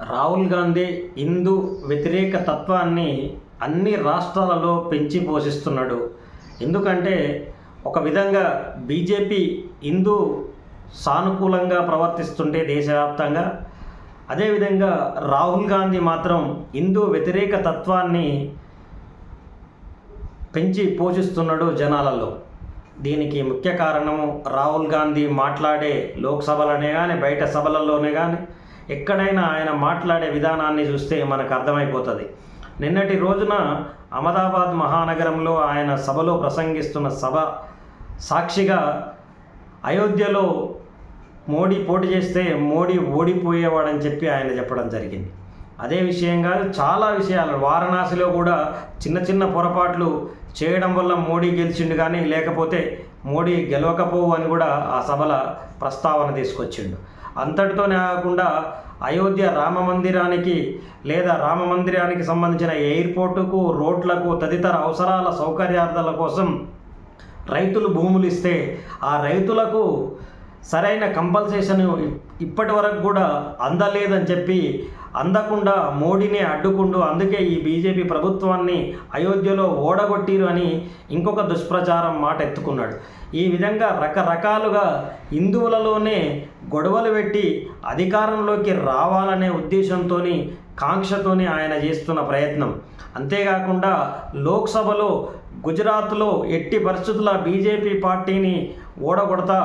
రాహుల్ గాంధీ హిందూ వ్యతిరేక తత్వాన్ని అన్ని రాష్ట్రాలలో పెంచి పోషిస్తున్నాడు. ఎందుకంటే ఒక విధంగా బీజేపీ హిందూ సానుకూలంగా ప్రవర్తిస్తుంటే దేశవ్యాప్తంగా అదేవిధంగా రాహుల్ గాంధీ మాత్రం హిందూ వ్యతిరేక తత్వాన్ని పెంచి పోషిస్తున్నాడు జనాలలో. దీనికి ముఖ్య కారణము రాహుల్ గాంధీ మాట్లాడే లోక్సభలోనే కానీ బయట సభలలోనే కానీ ఎక్కడైనా ఆయన మాట్లాడే విధానాన్ని చూస్తే మనకు అర్థమైపోతుంది. నిన్నటి రోజున అహ్మదాబాద్ మహానగరంలో ఆయన సభలో ప్రసంగిస్తున్న సభ సాక్షిగా అయోధ్యలో మోడీ పోటీ చేస్తే మోడీ ఓడిపోయేవాడని చెప్పి ఆయన చెప్పడం జరిగింది. అదే విషయంగా చాలా విషయాలు. వారణాసిలో కూడా చిన్న చిన్న పొరపాట్లు చేయడం వల్ల మోడీ గెలిచిండు కానీ లేకపోతే మోడీ గెలవకపోవు అని కూడా ఆ సభల ప్రస్తావన తీసుకొచ్చిండు. అంతటితోనే కాకుండా అయోధ్య రామ మందిరానికి లేదా రామ మందిరానికి సంబంధించిన ఎయిర్పోర్టుకు రోడ్లకు తదితర అవసరాల సౌకర్యార్థాల కోసం రైతులు భూములు ఇస్తే ఆ రైతులకు సరైన కంపల్సేషన్ ఇప్పటి వరకు కూడా అందలేదని చెప్పి అందకుండా మోడీని అడ్డుకుంటూ అందుకే ఈ బీజేపీ ప్రభుత్వాన్ని అయోధ్యలో ఓడగొట్టిరు అని ఇంకొక దుష్ప్రచారం మాట ఎత్తుకున్నాడు ఈ విధంగా రకరకాలుగా హిందువులలోనే గొడవలు పెట్టి అధికారంలోకి రావాలనే ఉద్దేశంతో కాంక్షతోని ఆయన చేస్తున్న ప్రయత్నం. అంతేకాకుండా లోక్సభలో గుజరాత్లో ఎట్టి పరిస్థితుల బీజేపీ పార్టీని ఓడగొడతా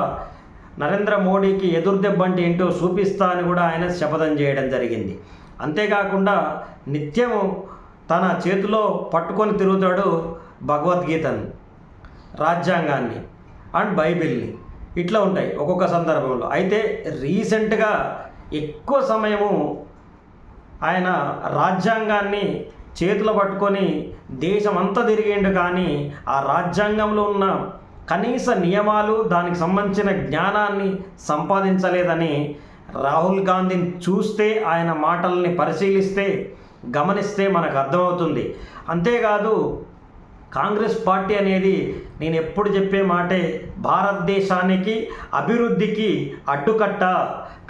నరేంద్ర మోడీకి ఎదురుదెబ్బంటి ఏంటో చూపిస్తా అని కూడా ఆయన శపథం చేయడం జరిగింది. అంతేకాకుండా నిత్యం తన చేతిలో పట్టుకొని తిరుగుతాడు భగవద్గీతను రాజ్యాంగాన్ని అండ్ బైబిల్ని. ఇట్లా ఉంటాయి ఒక్కొక్క సందర్భంలో. అయితే రీసెంట్గా ఎక్కువ సమయము ఆయన రాజ్యాంగాన్ని చేతిలో పట్టుకొని దేశమంతా తిరిగిండు కానీ ఆ రాజ్యాంగంలో ఉన్న కనీస నియమాలు దానికి సంబంధించిన జ్ఞానాన్ని సంపాదించలేదని రాహుల్ గాంధీని చూస్తే ఆయన మాటల్ని పరిశీలిస్తే గమనిస్తే మనకు అర్థమవుతుంది. అంతేకాదు కాంగ్రెస్ పార్టీ అనేది నేను ఎప్పుడు చెప్పే మాటే భారతదేశానికి అభివృద్ధికి అడ్డుకట్ట.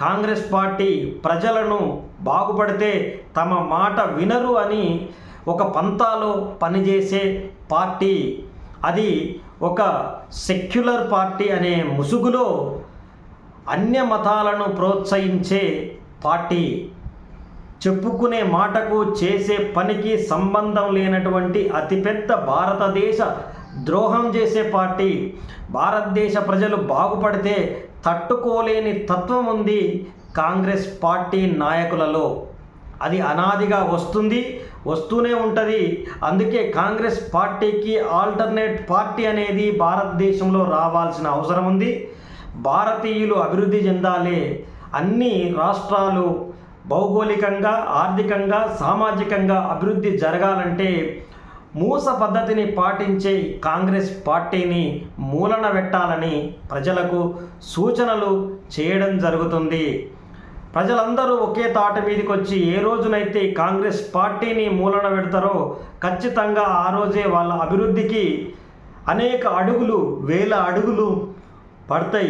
కాంగ్రెస్ పార్టీ ప్రజలను బాగుపడితే తమ మాట వినరు అని ఒక పంతాలో పనిచేసే పార్టీ. అది ఒక సెక్యులర్ పార్టీ అనే ముసుగులో అన్య మతాలను ప్రోత్సహించే పార్టీ. చెప్పుకునే మాటకు చేసే పనికి సంబంధం లేనటువంటి అతిపెద్ద భారతదేశ ద్రోహం చేసే పార్టీ. భారతదేశ ప్రజలు బాగుపడితే తట్టుకోలేని తత్వం ఉంది కాంగ్రెస్ పార్టీ నాయకులలో. అది అనాదిగా వస్తుంది వస్తూనే ఉంటుంది. అందుకే కాంగ్రెస్ పార్టీకి ఆల్టర్నేట్ పార్టీ అనేది భారతదేశంలో రావాల్సిన అవసరం ఉంది. భారతీయులు అభివృద్ధి చెందాలి. అన్ని రాష్ట్రాలు భౌగోళికంగా ఆర్థికంగా సామాజికంగా అభివృద్ధి జరగాలంటే మూస పద్ధతిని పాటించే కాంగ్రెస్ పార్టీని మూలన పెట్టాలని ప్రజలకు సూచనలు చేయడం జరుగుతుంది. ప్రజలందరూ ఒకే తాట మీదకి వచ్చి ఏ రోజునైతే కాంగ్రెస్ పార్టీని మూలన పెడతారో ఖచ్చితంగా ఆ రోజే వాళ్ళ అభివృద్ధికి అనేక అడుగులు వేల అడుగులు படத்தை